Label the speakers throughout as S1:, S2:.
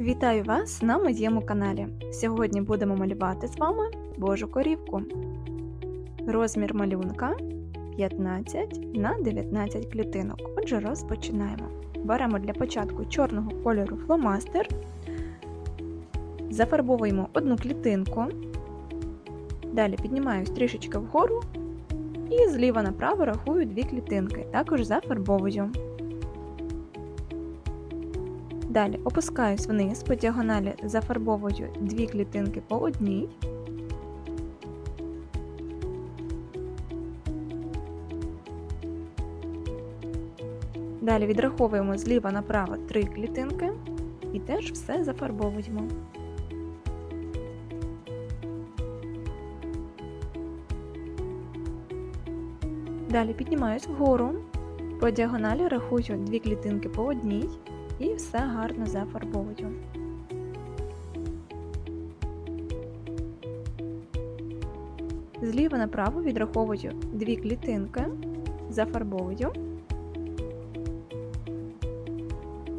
S1: Вітаю вас на моєму каналі. Сьогодні будемо малювати з вами Божу корівку. Розмір малюнка 15 на 19 клітинок. Отже, розпочинаємо. Беремо для початку чорного кольору фломастер, зафарбовуємо одну клітинку, далі піднімаюсь трішечки вгору і зліва направо рахую дві клітинки, також зафарбовую. Далі опускаюсь вниз по діагоналі, зафарбовую дві клітинки по одній. Далі відраховуємо зліва направо три клітинки і теж все зафарбовуємо. Далі піднімаюсь вгору, по діагоналі рахую дві клітинки по одній і все гарно зафарбовую. Зліва направо відраховую дві клітинки, зафарбовую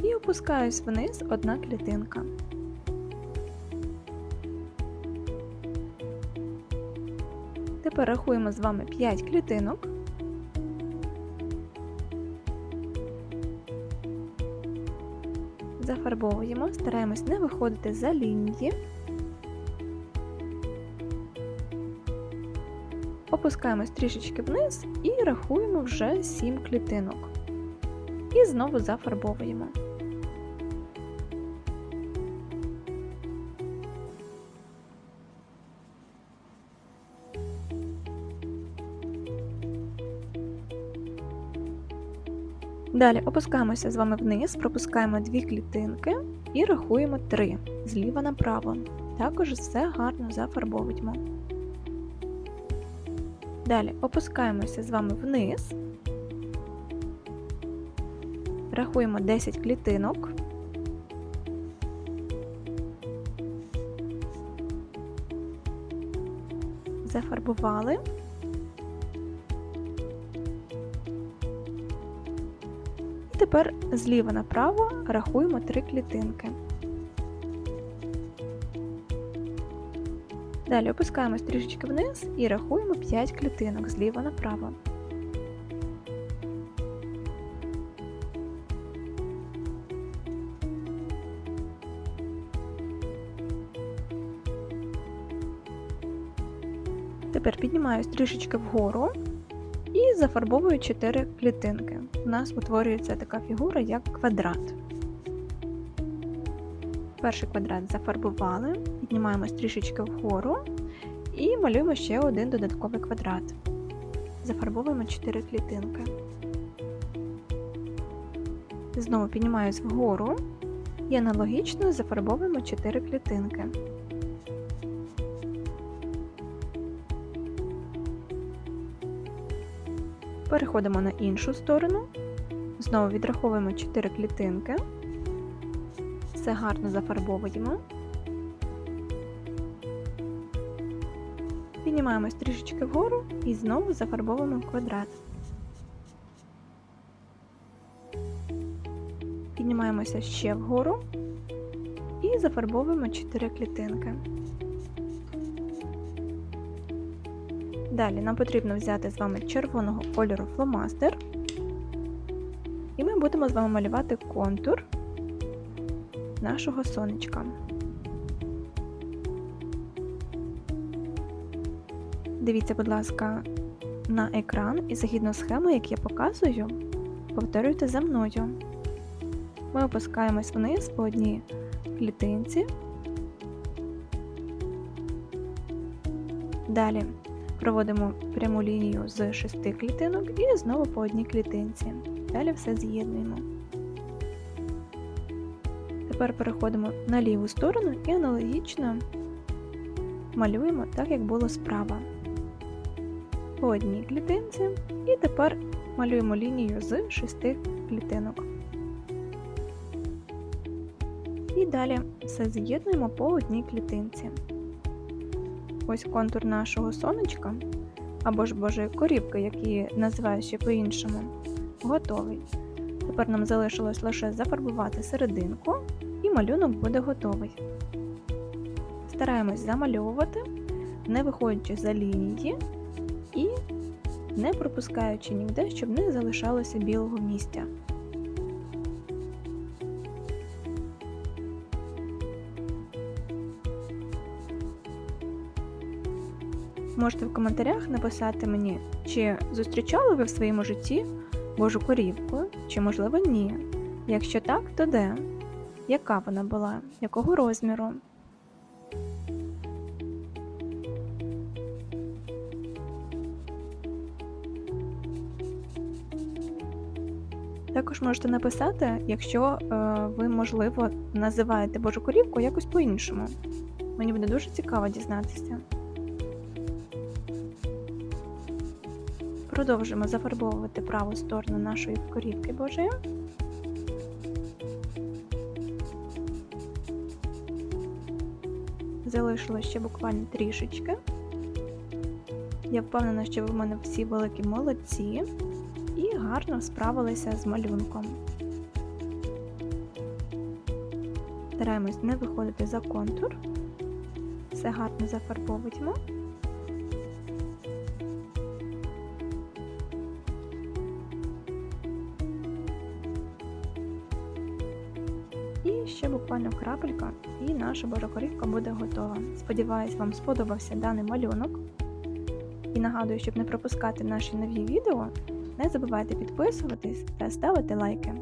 S1: і опускаюсь вниз одна клітинка. Тепер рахуємо з вами 5 клітинок. Зафарбовуємо, стараємось не виходити за лінії, опускаємось трішечки вниз і рахуємо вже 7 клітинок. І знову зафарбовуємо. Далі опускаємося з вами вниз, пропускаємо дві клітинки і рахуємо три зліва направо. Також все гарно зафарбовуємо. Далі опускаємося з вами вниз, рахуємо 10 клітинок. Зафарбували. Тепер зліва направо рахуємо три клітинки. Далі опускаємось трішечки вниз і рахуємо 5 клітинок зліва направо. Тепер піднімаюсь трішечки вгору і зафарбовую 4 клітинки. У нас утворюється така фігура, як квадрат. Перший квадрат зафарбували, піднімаємось трішечки вгору і малюємо ще один додатковий квадрат. Зафарбовуємо 4 клітинки. Знову піднімаюсь вгору і аналогічно зафарбовуємо 4 клітинки. Переходимо на іншу сторону, знову відраховуємо 4 клітинки, все гарно зафарбовуємо, піднімаємось трішечки вгору і знову зафарбовуємо квадрат. Піднімаємося ще вгору і зафарбовуємо 4 клітинки. Далі нам потрібно взяти з вами червоного кольору фломастер, і ми будемо з вами малювати контур нашого сонечка. Дивіться, будь ласка, на екран і згідно схеми, як я показую, повторюйте за мною. Ми опускаємось вниз по одній клітинці. Далі Проводимо пряму лінію з шести клітинок і знову по одній клітинці. Далі все з'єднуємо. Тепер переходимо на ліву сторону і аналогічно малюємо так, як було справа. По одній клітинці, і тепер малюємо лінію з шести клітинок. І далі все з'єднуємо по одній клітинці. Ось контур нашого сонечка, або ж божої корівки, як її називають ще по-іншому, готовий. Тепер нам залишилось лише зафарбувати серединку і малюнок буде готовий. Стараємось замальовувати, не виходячи за лінії і не пропускаючи ніде, щоб не залишалося білого місця. Можете в коментарях написати мені, чи зустрічали ви в своєму житті Божу корівку, чи можливо ні. Якщо так, то де? Яка вона була? Якого розміру? Також можете написати, якщо е, ви, можливо, називаєте Божу корівку якось по-іншому. Мені буде дуже цікаво дізнатися. Продовжимо зафарбовувати праву сторону нашої корівки Божої. Залишилось ще буквально трішечки. Я впевнена, що ви в мене всі великі молодці і гарно справилися з малюнком. Стараємось не виходити за контур. Все гарно зафарбовуємо. Крапелька, і наша божокорівка буде готова. Сподіваюсь, вам сподобався даний малюнок. І нагадую, щоб не пропускати наші нові відео, не забувайте підписуватись та ставити лайки.